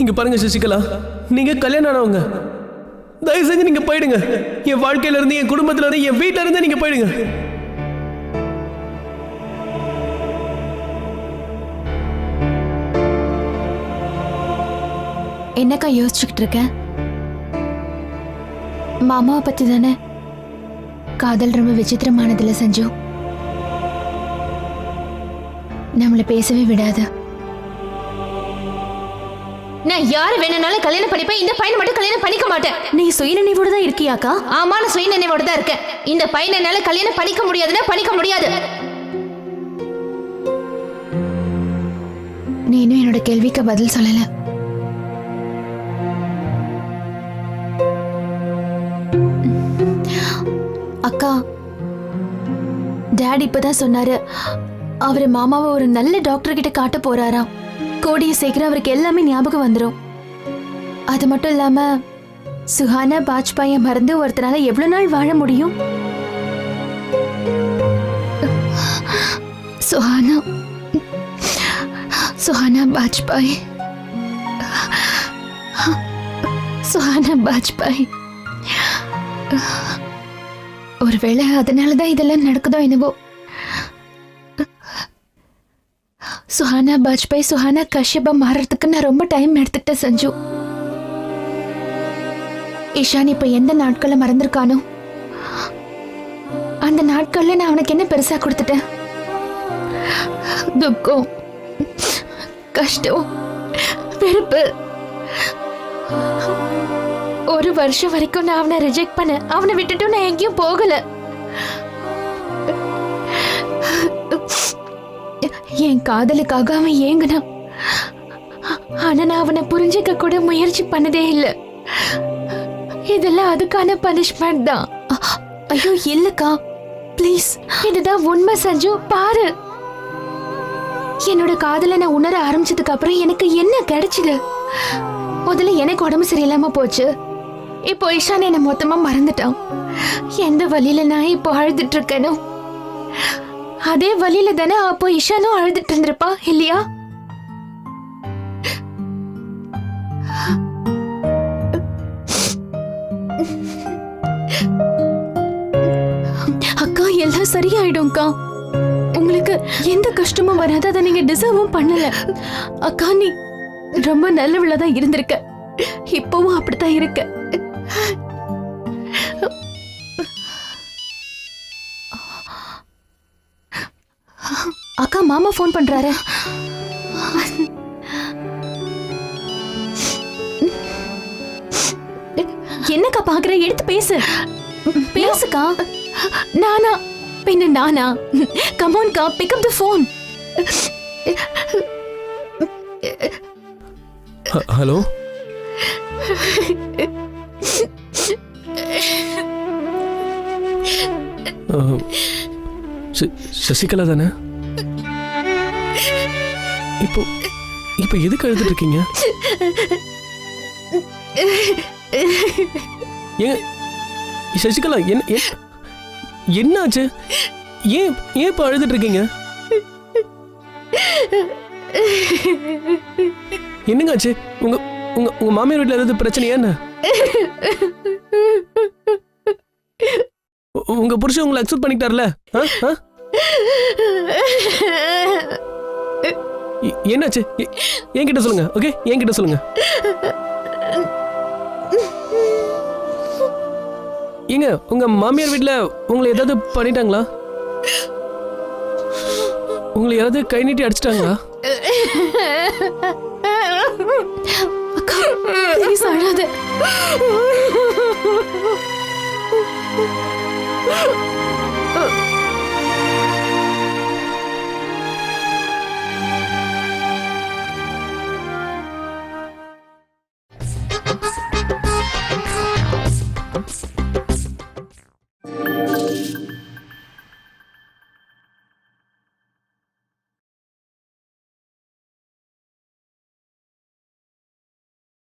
இங்க பாருங்க சசிகலா. நீங்க கல்யாணம் ஆனவங்க. தயவு செஞ்சு நீங்க போயிடுங்க. என் வாழ்க்கையில இருந்து என் குடும்பத்துல இருந்து என் வீட்ல இருந்து நீங்க போயிடுங்க. என்னக்கா யோசிச்சுக்கிட்டு இருக்க? மாமாவை பத்தி தானே? காதல் ரொம்ப விசித்திரமானதுல சஞ்சு. நம்மளை பேசவே விடாது. நான் யார வேணும்னாலும் கல்யாணம் பண்ணிப்பேன். இந்த பையனை மட்டும் கல்யாணம் பண்ணிக்க மாட்டேன். நீ சுயநினைவோட தான் இருக்கியாக்கா? ஆமா நான் சுய நினைவோட தான் இருக்கேன். இந்த பையனை என்னால கல்யாணம் பண்ணிக்க முடியாதுன்னா பண்ணிக்க முடியாது. நீ இன்னும் என்னோட கேள்விக்கு பதில் சொல்லல. அக்கா டாடி இப்பதான் சொன்னாரு அவரு மாமாவை ஒரு நல்ல டாக்டர் கிட்ட காட்ட போறாராம். கோடியை சேர்க்கிற அவருக்கு எல்லாமே ஞாபகம் வந்துடும் அது மட்டும் இல்லாம சுஹானா பாஜ்பாயை மறந்து ஒருத்தனால எவ்வளவு நாள் வாழ முடியும்? சுஹானா சுஹானா பாஜ்பாய். சுஹானா பாஜ்பாய். ஒருவேளை அதனால தான் இதெல்லாம் நடக்குதோ என்னவோ. சுஹானா பாஜ்பாய் சுஹானா கஷ்யபா மாறுறதுக்கு நான் ரொம்ப டைம் எடுத்துக்கிட்டேன் சஞ்சு. இஷான் இப்ப எந்த நாட்களை மறந்திருக்கானோ? அந்த நாட்கள்ல நான் அவனுக்கு என்ன பெருசா கொடுத்துட்டேன்? துக்கம் கஷ்டம் வெறுப்பு. ஒரு வருஷம் வரைக்கும் நான் அவனை ரிஜெக்ட் பண்ண அவனை விட்டுட்டு நான் எங்கேயும் போகலை. என் காதலுக்காக அவன் ஏங்கினான். ஆனா நான் அவனை புரிஞ்சுக்க கூட முயற்சி பண்ணதே இல்லை. இதெல்லாம் அதுக்கான பனிஷ்மெண்ட் தான். ஐயோ இல்லக்கா. ப்ளீஸ் இதுதான் உண்மை சஞ்சு. பாரு. என்னோட காதலை நான் உணர ஆரம்பிச்சதுக்கு அப்புறம் எனக்கு என்ன கிடைச்சது? முதல்ல எனக்கு உடம்பு சரியில்லாம போச்சு. இப்போ இஷான் என்ன மொத்தமா மறந்துட்டான். எந்த வழியில நான் இப்போ அழுதுட்டு இருக்கேனோ? அதே வழியில தானே அப்போ இஷானும் அழுதுட்டு இருந்திருப்பா இல்லையா அக்கா எல்லாம் சரியாயிடும்க்கா உங்களுக்கு எந்த கஷ்டமும் வராது அதை நீங்க டிசர்வும் பண்ணல அக்கா நீ ரொம்ப நல்லவளாதான் இருந்திருக்க இப்பவும் அப்படித்தான் இருக்க அக்கா மாமா ஃபோன் பண்றாரு. என்னக்கா பாக்குற? எடுத்து பேசு. பேசுக்கா. நானா? பின்ன நானா? கமோன் கா pick up the phone hello? Sasikala தானே? இப்போ இப்போ எதுக்கு அழுதுட்டு இருக்கீங்க ஏன் சசிகலா என்ன என்னாச்சு? ஏன் ஏன் இப்போ அழுதுட்டு இருக்கீங்க என்னங்க ஆச்சு? உங்க உங்க உங்க மாமியார் வீட்டில் ஏதாவது பிரச்சனையா என்ன உங்க புருஷன் உங்களை அக்செப்ட் பண்ணிக்கிட்டார்ல? ஆ? ஆ? என்னாச்சு? என்கிட்ட சொல்லுங்க ஓகே? என்கிட்ட சொல்லுங்க. ஏங்க உங்க மாமியார் வீட்டில் உங்களை ஏதாவது பண்ணிட்டாங்களா? உங்களை ஏதாவது கை நீட்டி அடிச்சிட்டாங்களா? அக்கா